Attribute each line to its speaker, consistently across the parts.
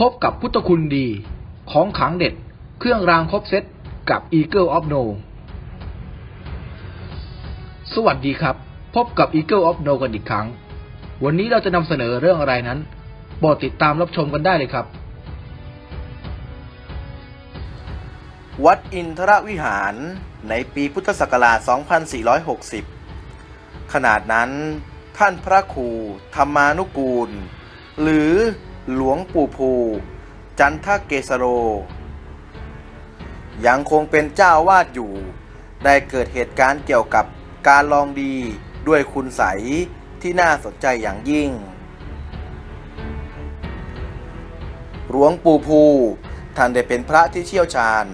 Speaker 1: พบกับพุทธคุณดี ของขังเด็ด เครื่องรางครบเซตกับ Eagle of No สวัสดีครับ พบกับ Eagle of No กันอีกครั้ง วันนี้เราจะนำเสนอเรื่องอะไรนั้นโปรดติดตามรับชมกันได้เลยครับ
Speaker 2: วัดอินทรวิหารในปีพุทธศักราช 2460 ขนาดนั้นท่านพระครูธรรมานุกูล หรือ หลวงปู่ภู จันทเกสโร ยังคงเป็นเจ้าวาดอยู่ ได้เกิดเหตุการณ์เกี่ยวกับการลองดีด้วยคุณใสที่น่าสนใจอย่างยิ่ง หลวงปู่ภู ท่านได้เป็นพระที่เชี่ยวชาญ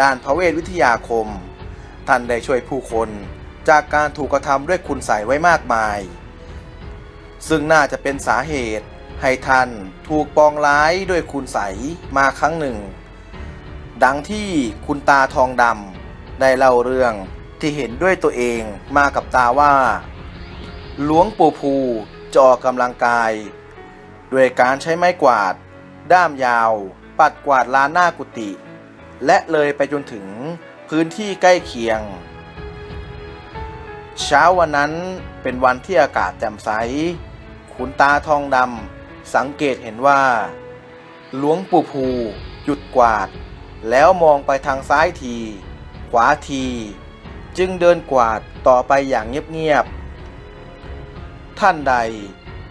Speaker 2: ด้านพระเวทวิทยาคม ท่านได้ช่วยผู้คนจากการถูกกระทำด้วยคุณใสไว้มากมาย ซึ่งน่าจะเป็นสาเหตุ ให้ท่านถูกปองร้ายด้วยคุณใสมาครั้งหนึ่ง ดังที่คุณตาทองดำได้เล่าเรื่องที่เห็นด้วยตัวเองมากับตาว่า หลวงปู่ภูจะออกกำลังกายด้วยการใช้ไม้กวาด ด้ามยาว ปัดกวาดลานหน้ากุฏิและเลยไปจนถึงพื้นที่ใกล้เคียง เช้าวันนั้นเป็นวันที่อากาศแจ่มใส คุณตาทองดำ สังเกตเห็นว่า หลวงปู่ภูหยุดกวาด แล้วมองไปทางซ้ายที ขวาที จึงเดินกวาดต่อไปอย่างเงียบๆ ท่านใด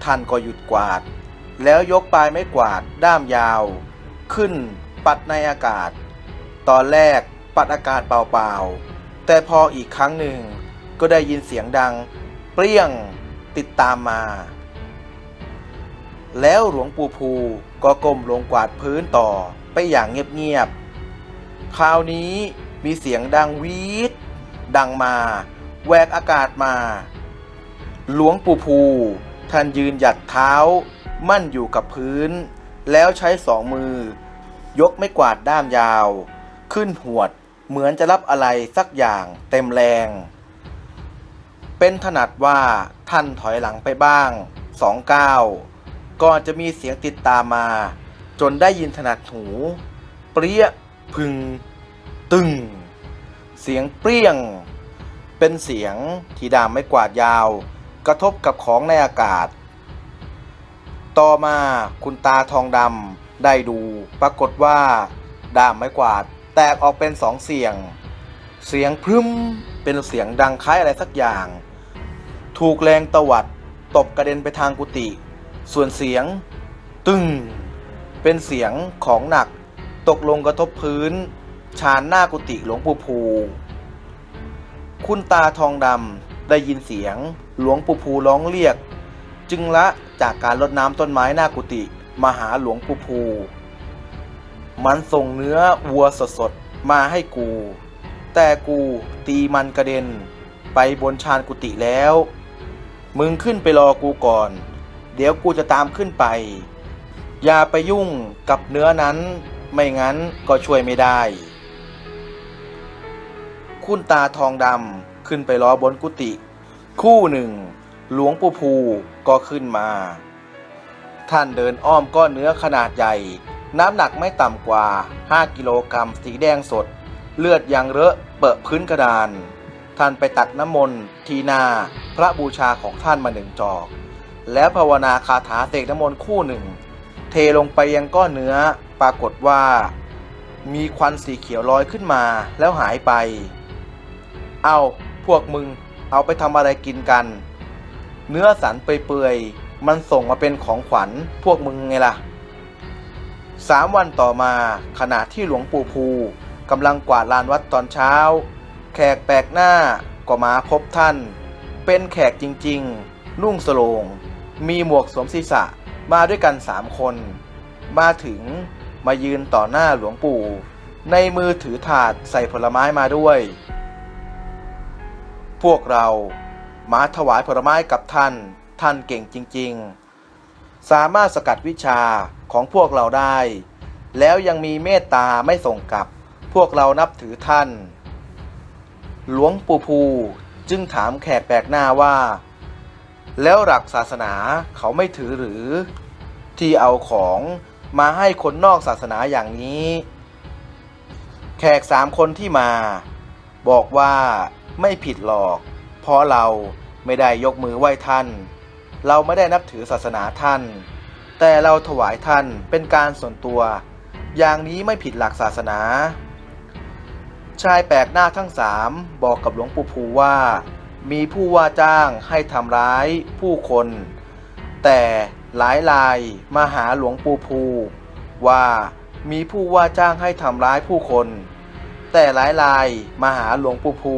Speaker 2: ท่านก็หยุดกวาด แล้วยกปลายไม้กวาดด้ามยาว ขึ้นปัดในอากาศ ตอนแรกปัดอากาศเปล่าๆ แต่พออีกครั้งหนึ่งก็ได้ยินเสียงดัง เปรี้ยงติดตามมา แล้วหลวงปู่ภูก็ก้มลงกวาดพื้นต่อไปอย่างเงียบๆ คราวนี้มีเสียงดังวีดดังมาแหวกอากาศมา หลวงปู่ภูท่านยืนหยัดเท้า มั่นอยู่กับพื้น แล้วใช้สองมือ ยกไม่กวาดด้ามยาว ขึ้นหวดเหมือนจะรับอะไรสักอย่างเต็มแรง เป็นถนัดว่าท่านถอยหลังไปบ้างสองก้าว ก่อนจะมีเสียงติดตามมา จนได้ยินถนัดหู เปรี้ยพึง ตึง เสียงเปรี้ยง เป็นเสียงที่ดามไม่กวาดยาว กระทบกับของในอากาศ ต่อมาคุณตาทองดำได้ดู ปรากฏว่า ดามไม้กวาดแตกออกเป็นสองเสียง เสียงพรึมเป็นเสียงดังคล้ายอะไรสักอย่าง ถูกแรงตวัดตบกระเด็นไปทางกุฏิ ส่วนเสียง ตึงเป็นเสียงของหนัก ตกลงกระทบพื้น ชานหน้ากุฏิหลวงปู่ภู คุณตาทองดำได้ยินเสียงหลวงปู่ภูร้องเรียก จึงละจากการรดน้ำต้นไม้หน้ากุฏิมาหาหลวงปู่ภู มันส่งเนื้อวัวสดๆมาให้กู แต่กูตีมันกระเด็นไปบนชานกุฏิแล้ว มึงขึ้นไปรอกูก่อน เดี๋ยวกูจะตามขึ้นไป อย่าไปยุ่งกับเนื้อนั้น ไม่งั้นก็ช่วยไม่ได้ คุณตาทองดำขึ้นไปรอบนกุฏิคู่หนึ่ง หลวงปู่ภูก็ขึ้นมา ท่านเดินอ้อมก้อนเนื้อขนาดใหญ่ น้ำหนักไม่ต่ำกว่า 5 กิโลกรัมสีแดงสด เลือดยังเลอะเปอะพื้นกระดาน ท่านไปตักน้ำมนต์ทีนาพระบูชาของท่านมาหนึ่งจอก แล้วภาวนาคาถาเสกน้ำมนต์คู่หนึ่ง เทลงไปยังก้อนเนื้อ ปรากฏว่า มีควันสีเขียวลอยขึ้นมาแล้วหายไป เอาพวกมึงเอาไปทำอะไรกินกัน เนื้อสันเปื่อยๆ มันส่งมาเป็นของขวัญพวกมึงไงล่ะสามวันต่อมาขณะที่หลวงปู่ภูกำลังกวาดลานวัดตอนเช้า แขกแปลกหน้าก็มาพบท่าน เป็นแขกจริงๆ นุ่งสโลง มีหมวกสวมศีรษะมาด้วยกันสามคน มาถึงมายืนต่อหน้าหลวงปู่ ในมือถือถาดใส่ผลไม้มาด้วย พวกเรามาถวายผลไม้กับท่าน ท่านเก่งจริง ๆ สามารถสกัดวิชาของพวกเราได้ แล้วยังมีเมตตาไม่ส่งกลับ พวกเรานับถือท่าน หลวงปู่ภูจึงถามแขกแปลกหน้าว่า แล้วหลักศาสนาเขาไม่ถือหรือ ที่เอาของมาให้คนนอกศาสนาอย่างนี้ แขกสามคนที่มา บอกว่าไม่ผิดหรอก เพราะเราไม่ได้ยกมือไหว้ท่าน เราไม่ได้นับถือศาสนาท่าน แต่เราถวายท่านเป็นการส่วนตัว อย่างนี้ไม่ผิดหลักศาสนา ชายแปลกหน้าทั้งสามบอกกับหลวงปู่ภูว่า มีผู้ว่าจ้างให้ทำร้ายผู้คน แต่หลายรายมาหาหลวงปู่ภู ว่ามีผู้ว่าจ้างให้ทำร้ายผู้คน แต่หลายรายมาหาหลวงปู่ภู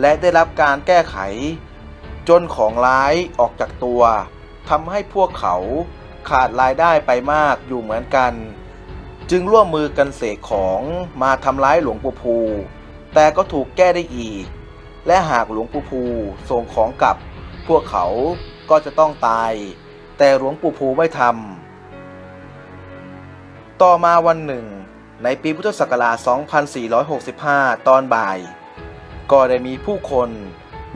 Speaker 2: และได้รับการแก้ไข จนของร้ายออกจากตัวทำให้พวกเขาขาดรายได้ไปมากอยู่เหมือนกัน จึงร่วมมือกันเสกของมาทำร้ายหลวงปู่ภู แต่ก็ถูกแก้ได้อีก และหากหลวงปู่ภูส่งของกลับ พวกเขาก็จะต้องตาย แต่หลวงปู่ภูไม่ทำต่อมาวันหนึ่ง ในปีพุทธศักราช 2465 ตอนบ่าย ก็ได้มีผู้คน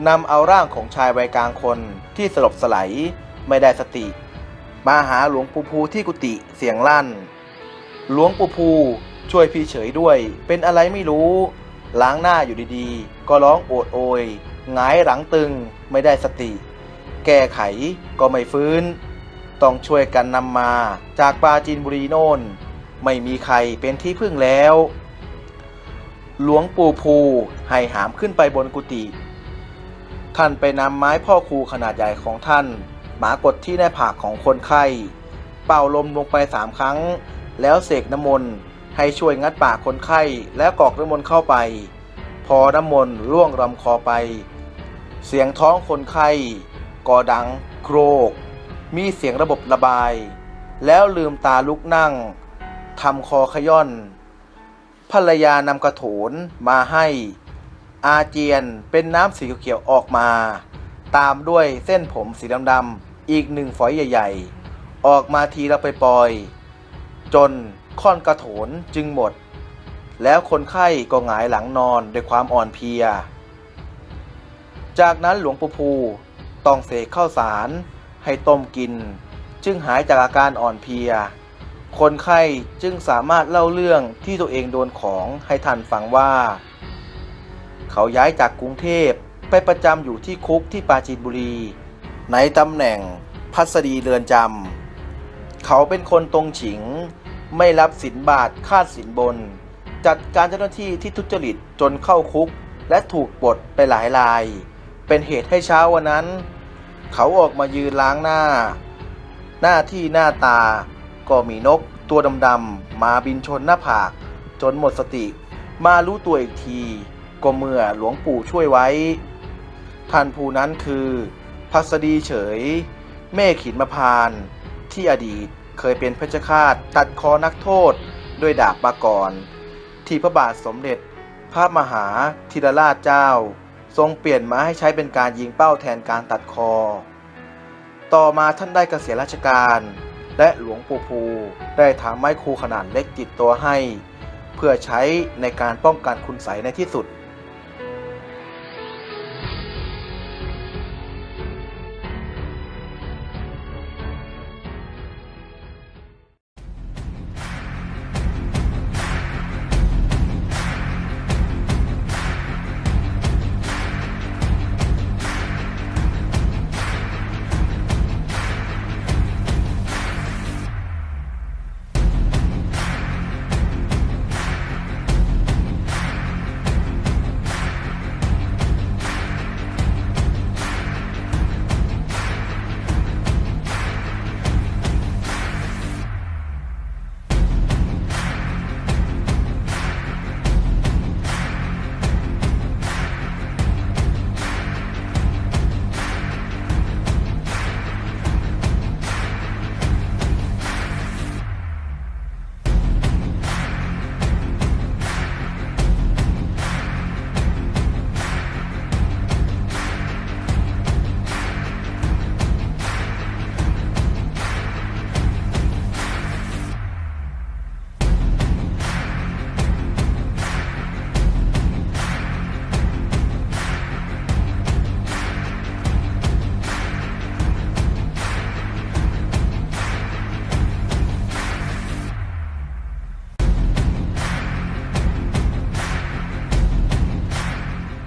Speaker 2: นำเอาร่างของชายวัยกลางคนที่สลบสลายไม่ได้สติ มาหาหลวงปู่ภูที่กุฏิเสียงลั่น หลวงปู่ภูช่วยพี่เฉยด้วย เป็นอะไรไม่รู้ ล้างหน้าอยู่ดีๆ ก็ร้องโอดโอยหงายหลังตึงไม่ได้สติ แก้ไขก็ไม่ฟื้น ต้องช่วยกันนำมาจากปาจีนบุรีโน่น ไม่มีใครเป็นที่พึ่งแล้ว หลวงปู่ภูให้หามขึ้นไปบนกุฏิท่านไปนำไม้พ่อครูขนาดใหญ่ของท่าน หมากดที่หน้าผากของคนไข้ เป่าลมลงไปสามครั้ง แล้วเสกน้ำมนต์ให้ช่วยงัดปากคนไข้แล้วกอกน้ำมนต์เข้าไป พอน้ำมนต์ล่วงลำคอไป เสียงท้องคนไข้ก็ดังโครก มีเสียงระบบระบาย แล้วลืมตาลุกนั่งทำคอขย่อน ภรรยานำกระโถนมาให้ อาเจียนเป็นน้ำสีเขียวออกมา ตามด้วยเส้นผมสีดำๆอีกหนึ่งฝอยใหญ่ ๆ ออกมาทีละไปปล่อย จนค่อนกระโถนจึงหมด แล้วคนไข้ก็หงายหลังนอนด้วยความอ่อนเพลีย จากนั้นหลวงปู่ภูต้องเสกข้าวสารให้ต้มกิน จึงหายจากอาการอ่อนเพลีย คนไข้จึงสามารถเล่าเรื่องที่ตัวเองโดนของให้ท่านฟังว่า เขาย้ายจากกรุงเทพไปประจำอยู่ที่คุกที่ปราจีนบุรี ในตำแหน่งพัสดีเรือนจำเขาเป็นคนตรงฉิง ไม่รับสินบาทค่าสินบน จัดการเจ้าหน้าที่ที่ทุจริตจนเข้าคุก และถูกปลดไปหลายราย เป็นเหตุให้เช้าวันนั้น เขาออกมายืนล้างหน้า หน้าที่หน้าตา ก็มีนกตัวดำๆมาบินชนหน้าผาก จนหมดสติ มารู้ตัวอีกที ก็เมื่อหลวงปู่ช่วยไว้ ท่านผู้นั้นคือพัสดีเฉย เมฆขินมพานที่อดีตเคยเป็นเพชฌฆาตตัดคอนักโทษด้วยดาบมาก่อน ที่พระบาทสมเด็จ พระมหาธิรราชเจ้า ทรงเปลี่ยนมาให้ใช้เป็นการยิงเป้าแทนการตัดคอ ต่อมาท่านได้เกษียณราชการ และหลวงปู่ภูได้ทำไม้คูขนาดเล็กติดตัวให้ เพื่อใช้ในการป้องกันคุณใสในที่สุด